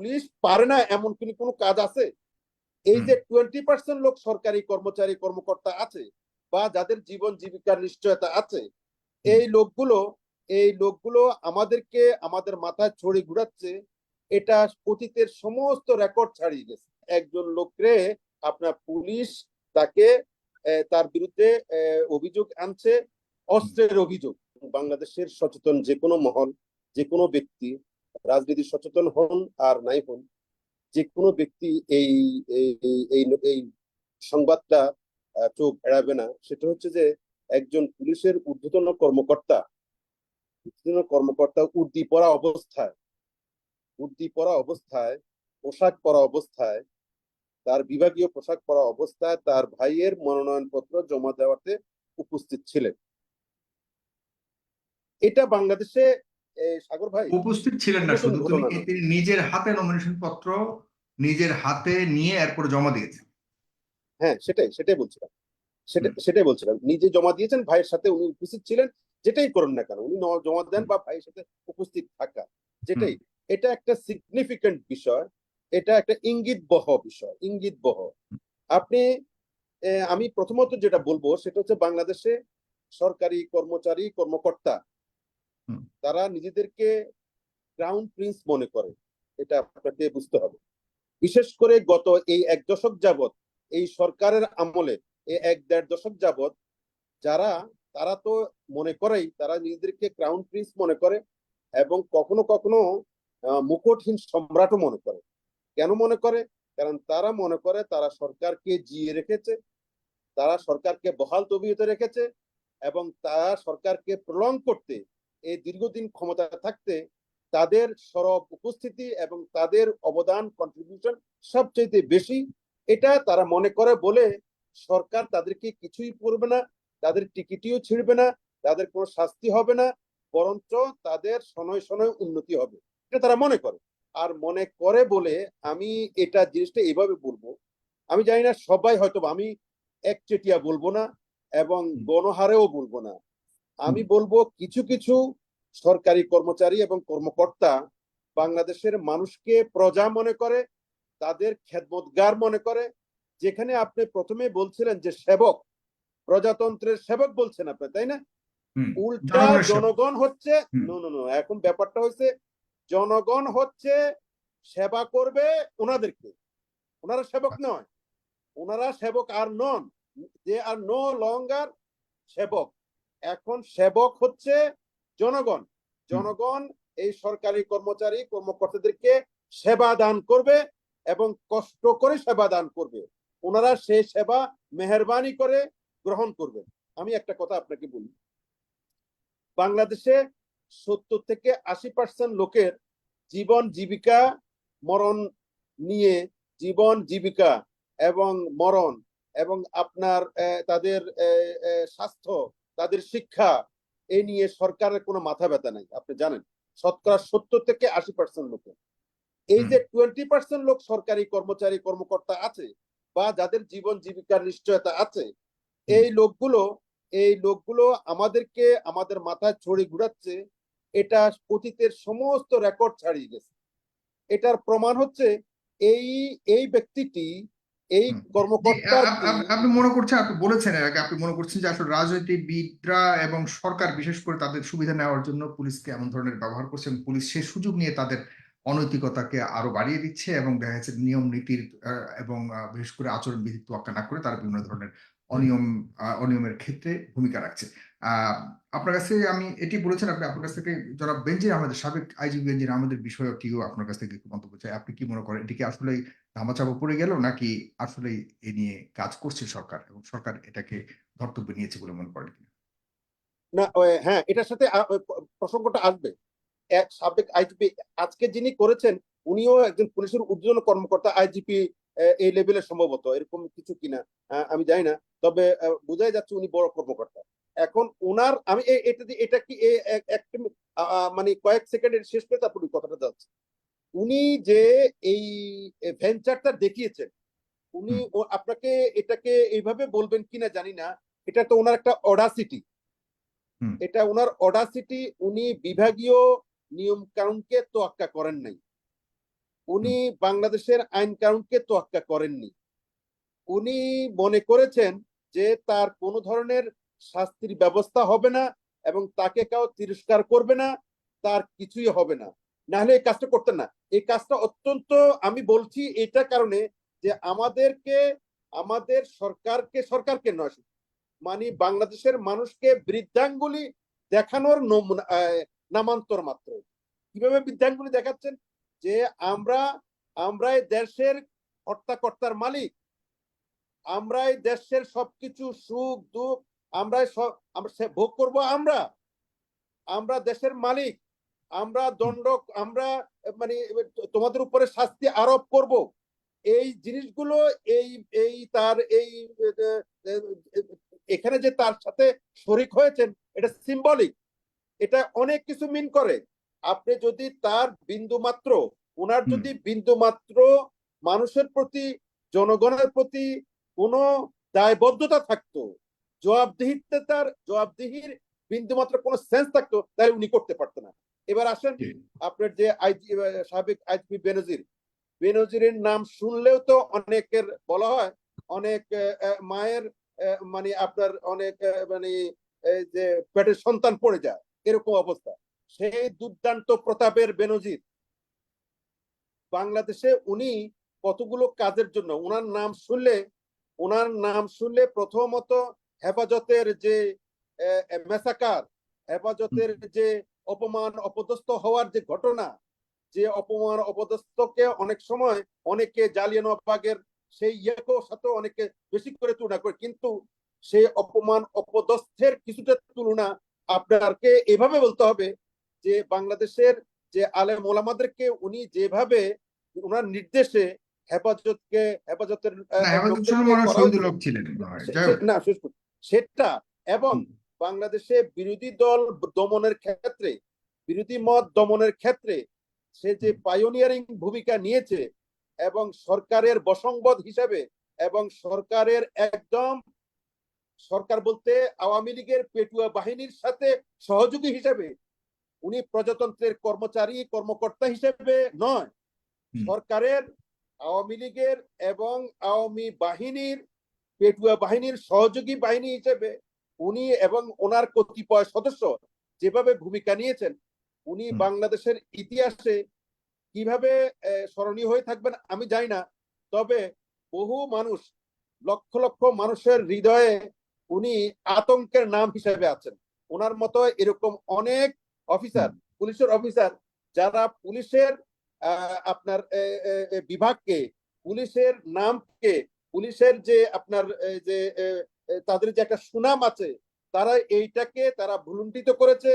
Police পারে না এমন কিন্তু কোনো কাজ আছে? এই যে টোয়েন্টি পার্সেন্ট লোক সরকারি কর্মচারী কর্মকর্তা আছে বা যাদের জীবন জীবিকার নিশ্চয়তা আছে এই লোকগুলো এই লোকগুলো আমাদেরকে আমাদের মাথায় ছড়ি ঘুরাচ্ছে এটা অতীতের সমস্ত রেকর্ড ছাড়িয়ে গেছে। একজন লোকরে আপনার পুলিশ তাকে তার বিরুদ্ধে অভিযোগ আনছে অস্ত্রের অভিযোগ। বাংলাদেশের সচেতন যে কোনো মহল যে কোনো ব্যক্তি রাজনীতি সচেতন হন আর নাই হন যে কোনো ব্যক্তি এই এই সংবাদটা চোখ এড়াবে না। সেটা হচ্ছে যে একজন পুলিশের ঊর্ধ্বতন কর্মকর্তা ঊর্ধ্বতন কর্মকর্তা উর্দি পরা অবস্থায়, উর্দি পরা অবস্থায়, পোশাক পরা অবস্থায়, তার বিভাগীয় পোশাক পরা অবস্থায় তার ভাইয়ের মনোনয়নপত্র জমা দেওয়াতে উপস্থিত ছিলেন। এটা বাংলাদেশে সাগর ভাই উপস্থিত ছিলেন না শুধু তিনি নিজের হাতে নমিনেশন পত্র নিজের হাতে নিয়ে এরপর জমা দিয়েছেন। হ্যাঁ সেটাই সেটাই বলছিলাম। সেটা সেটাই বলছিলাম। নিজে জমা দিয়েছেন ভাইয়ের সাথে উনি উপস্থিত ছিলেন যেটাই করুন না কেন উনি জমা দেন বা ভাইয়ের সাথে উপস্থিত থাকা যেটাই। এটা একটা সিগনিফিকেন্ট বিষয় এটা একটা ইঙ্গিত বহ বিষয় ইঙ্গিত বহ আপনি আমি প্রথমত যেটা বলব সেটা হচ্ছে বাংলাদেশে সরকারি কর্মচারী কর্মকর্তা। তারা নিজেদেরকে ক্রাউন প্রিন্স মনে করে। এটা আপনাকে বুঝতে হবে। বিশেষ করে গত এই এক দশক যাবত এই সরকারের আমলে এই এক দেড় দশক যাবত যারা, তারা তো মনে করেই, তারা নিজেদেরকে ক্রাউন প্রিন্স মনে করে এবং কখনো কখনো মুকুটহীন সম্রাটও মনে করে। কেন মনে করে? কারণ তারা মনে করে, তারা সরকারকে জিয়ে রেখেছে, তারা সরকারকে বহাল তবিয়তে রেখেছে এবং তারা সরকারকে প্রলং করতে এই দীর্ঘদিন ক্ষমতা থাকতে তাদের সরব উপস্থিতি এবং তাদের অবদান কন্ট্রিবিউশন সবচেয়ে বেশি। এটা তারা মনে করে বলে সরকার তাদেরকে কিছুই করবে না তাদের টিকিটিও ছিড়বে না তাদের কোনো শাস্তি হবে না বরঞ্চ তাদের শনয় শনয় উন্নতি হবে। এটা তারা মনে করে। আর মনে করে বলে আমি এটা জিনিসটা এভাবে বলব আমি জানি না সবাই হয়তো আমি একচেটিয়া বলব না এবং গণহারেও বলব না। আমি বলব কিছু কিছু সরকারি কর্মচারী এবং কর্মকর্তা বাংলাদেশের মানুষকে প্রজা মনে করে তাদের খেদমতগার মনে করে। যেখানে আপনি প্রথমে বলছিলেন যে সেবক প্রজাতন্ত্রের সেবক বলছেন আপনি তাই না? উল্টা জনগণ হচ্ছে। নো নো নো এখন ব্যাপারটা হচ্ছে জনগণ হচ্ছে সেবা করবে ওনাদেরকে। ওনারা সেবক নয় ওনারা সেবক আর নন দে আর নো লঙ্গার সেবক। এখন সেবক হচ্ছে জনগণ। জনগণ এই সরকারি কর্মচারী কর্মকর্তাদেরকে সেবা দান করবে এবং কষ্ট করে সেবা দান করবে। ওনারা সেই সেবা মেহরবানি করে গ্রহণ করবে। আমি একটা কথা আপনাকে বলি। বাংলাদেশে সত্তর থেকে আশি পার্সেন্ট লোকের জীবন জীবিকা মরণ নিয়ে জীবন জীবিকা এবং মরণ এবং আপনার তাদের স্বাস্থ্য তাদের শিক্ষা এই নিয়ে সরকারের কোনো মাথা ব্যথা নাই আপনি জানেন। শতকরা সত্তর থেকে আশি পার্সেন্ট লোকের। এই যে টোয়েন্টি পার্সেন্ট লোক সরকারি কর্মচারী কর্মকর্তা আছে বা যাদের জীবন জীবিকার নিশ্চয়তা আছে এই লোকগুলো এই লোকগুলো আমাদেরকে আমাদের মাথায় ছড়ি ঘুরাচ্ছে এটা অতীতের সমস্ত রেকর্ড ছাড়িয়ে গেছে। এটার প্রমাণ হচ্ছে এই এই ব্যক্তিটি এই। কর্মকর্তা আপ- আপ- আপনি মনে করছেন আপনি বলেছেন এর আগে আপনি মনে করছেন যে আসলে রাজনীতিবিদরা এবং সরকার বিশেষ করে তাদের সুবিধা নেওয়ার জন্য পুলিশকে এমন ধরনের ব্যবহার করছে এবং পুলিশ সেই সুযোগ নিয়ে তাদের অনৈতিকতাকে আরও বাড়িয়ে দিচ্ছে এবং দেখা যাচ্ছে নিয়ম নীতির এবং আহ, বিশেষ করে আচরণ বিধি তোয়াক্কা না করে তারা বিভিন্ন ধরনের অনিয়ম আহ, অনিয়মের ক্ষেত্রে ভূমিকা রাখছে। আহ আপনার কাছে আমি এটি বলেছেন আপনি আপনার কাছ থেকে যারা বেঞ্জির আহমেদের সাবেক আইজিপি বেঞ্জির আহমেদের বিষয়টিও আপনার কাছ থেকে একটু মন্তব্য চাই আপনি কি মনে করেন? এটি কি আসলে ধামাচাপা পড়ে গেল নাকি আসলে এ নিয়ে কাজ করছে সরকার এবং সরকার এটাকে ধর্তব্য নিয়েছে বলে মনে করেন না হ্যাঁ এটার সাথে প্রসঙ্গটা আসবে। এক সাবেক আইজিপি আজকে যিনি করেছেন, উনিও একজন পুলিশের ঊর্ধ্বতন কর্মকর্তা আইজিপি এই লেভেলের সম্ভবত, এরকম কিছু কিনা আমি জানি না। তবে বোঝাই যাচ্ছে উনি বড় কর্মকর্তা। এখন ওনার আমি এটা এটা কি মানে কয়েক সেকেন্ডের শেষ করে তারপর কথাটা যাচ্ছে। উনি যে এই ভেঞ্চারটা দেখিয়েছেন উনি আপনাকে এটাকে এইভাবে বলবেন কিনা জানি না এটা তো ওনার একটা অডাসিটি এটা ওনার অডাসিটি উনি বিভাগীয় নিয়ম কানুনকে তোয়াক্কা করেন নাই। উনি বাংলাদেশের আইন কানুনকে তোয়াক্কা করেননি। উনি মনে করেছেন যে তার কোনো ধরনের শাস্তির ব্যবস্থা হবে না এবং তাকে কেউ তিরস্কার করবে না তার কিছুই হবে না। না হলে এই কাজটা করতেন না। এই কাজটা অত্যন্ত, আমি বলছি এটা কারণে যে আমাদেরকে, আমাদের সরকারকে সরকারকে নয় মানে বাংলাদেশের মানুষকে বৃদ্ধাঙ্গুলি দেখানোর নমুনা নামান্তর মাত্র। কীভাবে বৃদ্ধাঙ্গুলি দেখাচ্ছেন? যে আমরা আমরা দেশের হর্তাকর্তার মালিক। আমরা দেশের সবকিছু সুখ, দুঃখ সব আমরা ভোগ করব আমরা। আমরা দেশের মালিক। আমরা দণ্ড আমরা মানে তোমাদের উপরে শাস্তি আরোপ করব। এই জিনিসগুলো এই এই তার এই এখানে যে তার সাথে শরিক হয়েছেন এটা সিম্বলিক এটা অনেক কিছু মিন করে। আপনি যদি তার বিন্দু মাত্র ওনার যদি বিন্দু মাত্র মানুষের প্রতি জনগণের প্রতি কোনো দায়বদ্ধতা থাকতো জবাবদিহিতে তার জবাবদিহির বিন্দু মাত্র কোনো সেন্স থাকতো তাহলে উনি করতে পারতেন না। এবার আসেন আপনার যে আইজি সাবেক আইজিপি বেনজির। বেনজিরের নাম শুনলেও তো অনেকের বলা হয় অনেক মায়ের মানে আপনার অনেক মানে যে পেটের সন্তান পড়ে যায় এরকম অবস্থা। সেই দুর্দান্ত প্রতাপের বেনজির বাংলাদেশে উনি কতগুলো কাজের জন্য ওনার নাম শুনলে ওনার নাম শুনলে প্রথমত হেফাজতের যে মেসাকার হেফাজতের যে অপমান অপদস্থ হওয়ার যে ঘটনা যে অপমান অপদস্থকে অনেক সময় অনেকে জালিয়ানবাগের সেই ইয়েকেও সাথে অনেকে বেশি করে তুলনা করে কিন্তু সেই অপমান অপদস্থের কিছুটা তুলনা আপনারকে এভাবে বলতে হবে যে বাংলাদেশের যে আলেম মোলামাদেরকে উনি যেভাবে ওনার নির্দেশে হেফাজতকে হেফাজতের না। সেটা এবং। বাংলাদেশে বিরোধী দল দমনের ক্ষেত্রে বিরোধী মত দমনের ক্ষেত্রে সে যে হুম। পাইওনিয়ারিং ভূমিকা নিয়েছে এবং সরকারের বসংবদ হিসাবে এবং সরকারের একদম সরকার বলতে আওয়ামী লীগের পেটুয়া বাহিনীর সাথে সহযোগী হিসেবে উনি প্রজাতন্ত্রের কর্মচারী কর্মকর্তা হিসেবে নয় সরকারের আওয়ামী লীগের এবং আওয়ামী বাহিনীর পেটুয়া বাহিনীর সহযোগী বাহিনী হিসেবে উনি এবং ওনার কতিপয় সদস্য যেভাবে ভূমিকা নিয়েছেন উনি বাংলাদেশের ইতিহাসে কীভাবে স্মরণীয় হয়ে থাকবেন আমি জানি না। তবে বহু মানুষ লক্ষ লক্ষ মানুষের হৃদয়ে উনি আতঙ্কের নাম হিসেবে আছেন। ওনার মতো এরকম অনেক অফিসার পুলিশের অফিসার যারা পুলিশের আহ, আপনার বিভাগকে পুলিশের নামকে পুলিশের যে আপনার যে তাদের যে একটা সুনাম আছে তারা এইটাকে তারা ভুলুণ্ঠিত করেছে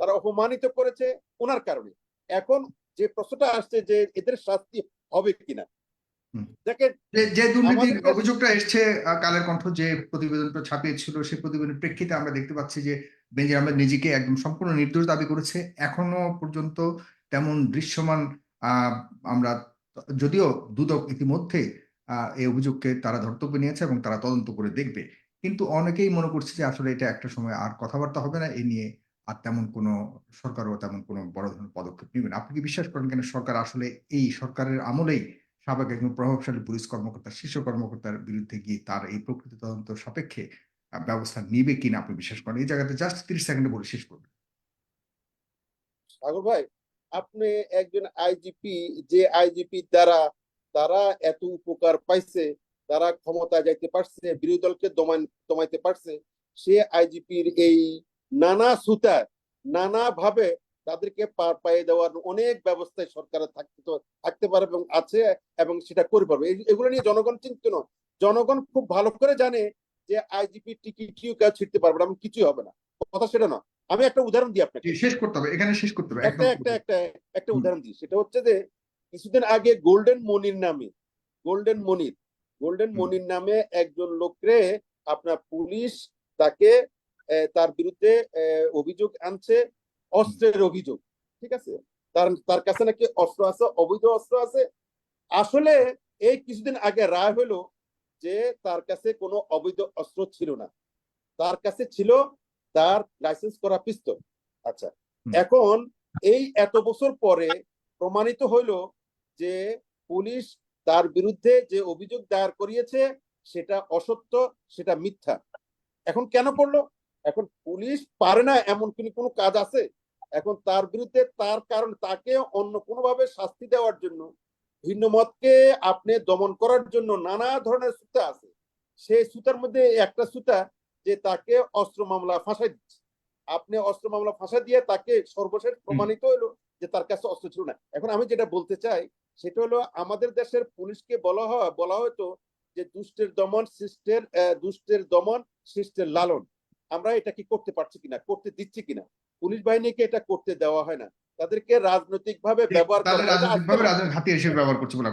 তারা অপমানিত করেছে ওনার কারণে। এখন যে প্রশ্নটা আসছে যে এদের শাস্তি হবে কিনা। দেখেন যে দুর্নীতির অভিযোগটা এসছে কালের কণ্ঠ যে প্রতিবেদনটা ছাপিয়েছিল সেই প্রতিবেদনের প্রেক্ষিতে আমরা দেখতে পাচ্ছি যে বেঞ্জির আহমেদ নিজেকে একদম সম্পূর্ণ নির্দোষ দাবি করেছে। এখনও পর্যন্ত তেমন দৃশ্যমান আহ, আমরা যদিও দুদক ইতিমধ্যে আহ, এই অভিযোগকে তারা ধর্তব্য নিয়েছে এবং তারা তদন্ত করে দেখবে। কিন্তু অনেকেই মনে করছে যে আসলে এটা একটা সময় আর কথাবার্তা হবে না, এ নিয়ে আর তেমন কোনো সরকারও তেমন কোনো বড় ধরনের পদক্ষেপ নেবে না। আপনি কি বিশ্বাস করেন কেন? সরকার আসলে এই সরকারের আমলেই সাবেক একজন প্রভাবশালী পুলিশ কর্মকর্তা শীর্ষ কর্মকর্তার বিরুদ্ধে গিয়ে তার এই প্রকৃত তদন্ত সাপেক্ষে ব্যবস্থা নিবে কিনা আপনি বিশ্বাস করেন? এই জায়গাতে জাস্ট তিরিশ সেকেন্ডে বলে শেষ করবেন সাগর ভাই, আপনি একজন আইজিপি, যে আইজিপি দ্বারা, তারা এত উপকার পাইছে তারা ক্ষমতায় যাইতে পারছে বিরোধী দলকে দমাই দমাইতে পারছে সে আইজিপির এই নানা সুতার নানা ভাবে তাদেরকে পার পাইয়ে দেওয়ার অনেক ব্যবস্থায় সরকারের থাকতে থাকতে পারে এবং আছে এবং সেটা করে পারবে। এগুলো নিয়ে জনগণ চিন্তিত নয়। জনগণ খুব ভালো করে জানে যে আইজিপি টিকিট কেউ ছিটতে পারবে না কিছুই হবে না। কথা সেটা না আমি একটা উদাহরণ দিই আপনাকে। শেষ করতে হবে এখানে শেষ করতে হবে একটা একটা একটা একটা উদাহরণ দিই। সেটা হচ্ছে যে কিছুদিন আগে গোল্ডেন মনির নামে গোল্ডেন মনির গোল্ডেন মনির নামে একজন লোকরে আপনার পুলিশ তাকে তার বিরুদ্ধে অভিযোগ আনছে অস্ত্রের অভিযোগ ঠিক আছে? তার তার কাছে নাকি অস্ত্র আছে অবৈধ অস্ত্র আছে। আসলে এই কিছুদিন আগে রায় হলো যে তার কাছে কোনো অবৈধ অস্ত্র ছিল না। তার কাছে ছিল তার লাইসেন্স করা পিস্তল। আচ্ছা এখন এই এত বছর পরে প্রমাণিত হইল যে পুলিশ তার বিরুদ্ধে যে অভিযোগ দায়ের করিয়েছে সেটা অসত্য সেটা মিথ্যা। এখন কেন করল? এখন পুলিশ পারে না এমন কোনো কোনো কাজ আছে? এখন তার বিরুদ্ধে তার কারণ তাকে অন্য কোনোভাবে শাস্তি দেওয়ার জন্য ভিন্ন মতকে আপনি দমন করার জন্য নানা ধরনের সুতা আছে। সেই সুতার মধ্যে একটা সুতা যে তাকে অস্ত্র মামলা ফাঁসাই দিচ্ছে। আপনি অস্ত্র মামলা ফাঁসা দিয়ে তাকে সর্বশেষ প্রমাণিত হলো যে তার কাছে অস্ত্র ছিল না। এখন আমি যেটা বলতে চাই সেটা হলো আমাদের দেশের পুলিশকে বলা হয় বলা হয়তো যে দুষ্টের দমন শিষ্টের দুষ্টের দমন শিষ্টের লালন। আমরা এটা কি করতে পারছি কিনা করতে দিচ্ছি কিনা? পুলিশ বাহিনীকে এটা করতে দেওয়া হয় না। তাদেরকে রাজনৈতিক ভাবে ব্যবহার করা রাজনৈতিকভাবে হাতিয়ার হিসেবে ব্যবহার করছে বলে